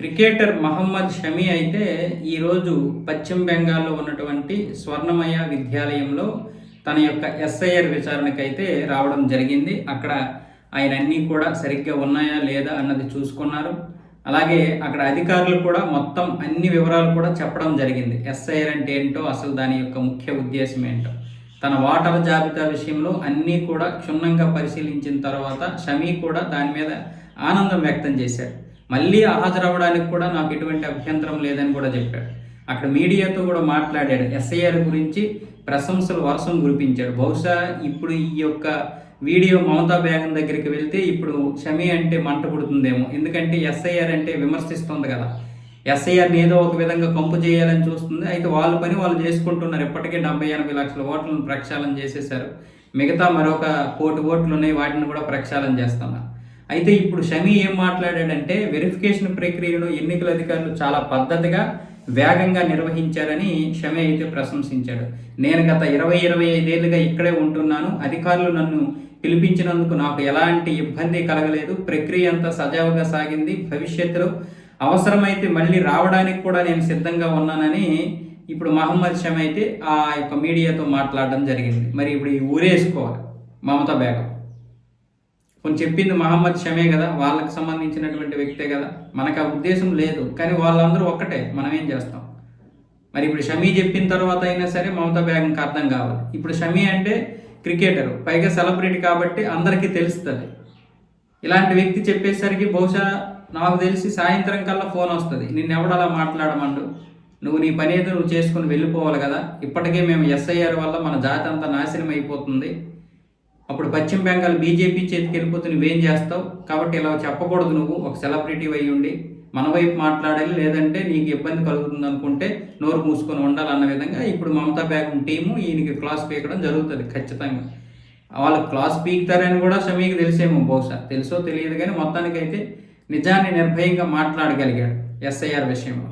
Cricketer Mohammed Shami అయితే ఈరోజు పశ్చిమ బెంగాల్లో ఉన్నటువంటి స్వర్ణమయ విద్యాలయంలో తన యొక్క ఎస్ఐఆర్ విచారణకైతే రావడం జరిగింది. అక్కడ ఆయన అన్నీ కూడా సరిగ్గా ఉన్నాయా లేదా అన్నది చూసుకున్నారు. అలాగే అక్కడ అధికారులు కూడా మొత్తం అన్ని వివరాలు కూడా చెప్పడం జరిగింది. ఎస్ఐఆర్ అంటే ఏంటో అసలు దాని యొక్క ముఖ్య ఉద్దేశం ఏంటో. తన ఓటర్ల జాబితా విషయంలో అన్నీ కూడా క్షుణ్ణంగా పరిశీలించిన తర్వాత షమీ కూడా దాని మీద ఆనందం వ్యక్తం చేశాడు మళ్ళీ హాజరవ్వడానికి కూడా నాకు ఎటువంటి అభ్యంతరం లేదని కూడా చెప్పాడు. అక్కడ మీడియాతో కూడా మాట్లాడాడు. ఎస్ఐఆర్ గురించి ప్రశంసలు వర్షం కురిపించాడు. బహుశా ఇప్పుడు ఈ యొక్క వీడియో మమతా బేగం దగ్గరికి వెళ్తే ఇప్పుడు క్షమి అంటే మంట పుడుతుందేమో. ఎందుకంటే ఎస్ఐఆర్ అంటే విమర్శిస్తుంది కదా. ఎస్ఐఆర్ని ఏదో ఒక విధంగా కంపు చేయాలని చూస్తుంది. అయితే వాళ్ళ పని వాళ్ళు చేసుకుంటున్నారు. ఇప్పటికే డెబ్బై ఎనభై లక్షల ఓట్లను ప్రక్షాళన చేసేశారు. మిగతా మరొక కోటి ఓట్లు ఉన్నాయి వాటిని కూడా ప్రక్షాళన చేస్తున్నారు. అయితే ఇప్పుడు షమీ ఏం మాట్లాడాడంటే వెరిఫికేషన్ ప్రక్రియను ఎన్నికల అధికారులు చాలా పద్ధతిగా వేగంగా నిర్వహించారని షమి అయితే ప్రశంసించాడు. నేను గత ఇరవై ఇరవై ఐదేళ్ళుగా ఇక్కడే ఉంటున్నాను. అధికారులు నన్ను పిలిపించినందుకు నాకు ఎలాంటి ఇబ్బంది కలగలేదు. ప్రక్రియ అంతా సజావుగా సాగింది. భవిష్యత్తులో అవసరమైతే మళ్ళీ రావడానికి కూడా నేను సిద్ధంగా ఉన్నానని ఇప్పుడు మహమ్మద్ షమి అయితే ఆ యొక్క మీడియాతో మాట్లాడడం జరిగింది. మరి ఇప్పుడు ఈ ఊరేసుకోవాలి. మమతా బేగం. కొన్ని చెప్పింది మహమ్మద్ షమే కదా వాళ్ళకి సంబంధించినటువంటి వ్యక్తే కదా. మనకు ఆ ఉద్దేశం లేదు కానీ వాళ్ళందరూ ఒక్కటే మనం ఏం చేస్తాం? మరి ఇప్పుడు షమీ చెప్పిన తర్వాత అయినా సరే మమతా బేగంకి అర్థం కావాలి. ఇప్పుడు షమీ అంటే క్రికెటర్ పైగా సెలబ్రిటీ కాబట్టి అందరికీ తెలుస్తుంది. ఇలాంటి వ్యక్తి చెప్పేసరికి బహుశా నాకు తెలిసి సాయంత్రం కల్లా ఫోన్ వస్తుంది. నిన్ను అలా మాట్లాడమండు? నువ్వు నీ పని ఏదో నువ్వు చేసుకుని వెళ్ళిపోవాలి కదా. ఇప్పటికే మేము ఎస్ఐఆర్ వల్ల మన జాతి అంతా నాశనం అయిపోతుంది. అప్పుడు పశ్చిమ బెంగాల్ బీజేపీ చేతికి వెళ్ళిపోతే నువ్వేం చేస్తావు? కాబట్టి ఇలా చెప్పకూడదు నువ్వు. ఒక సెలబ్రిటీ అయి ఉండి మన వైపు మాట్లాడాలి లేదంటే నీకు ఇబ్బంది కలుగుతుంది అనుకుంటే నోరు మూసుకొని ఉండాలన్న విధంగా ఇప్పుడు మమతా బేగం టీము ఈయనకి క్లాస్ పీకడం జరుగుతుంది ఖచ్చితంగా. వాళ్ళు క్లాస్ పీకుతారని కూడా సమీకి తెలిసేమో బహుశా. తెలుసో తెలియదు కానీ మొత్తానికైతే నిజాన్ని నిర్భయంగా మాట్లాడగలిగాడు ఎస్ఐఆర్ విషయంలో.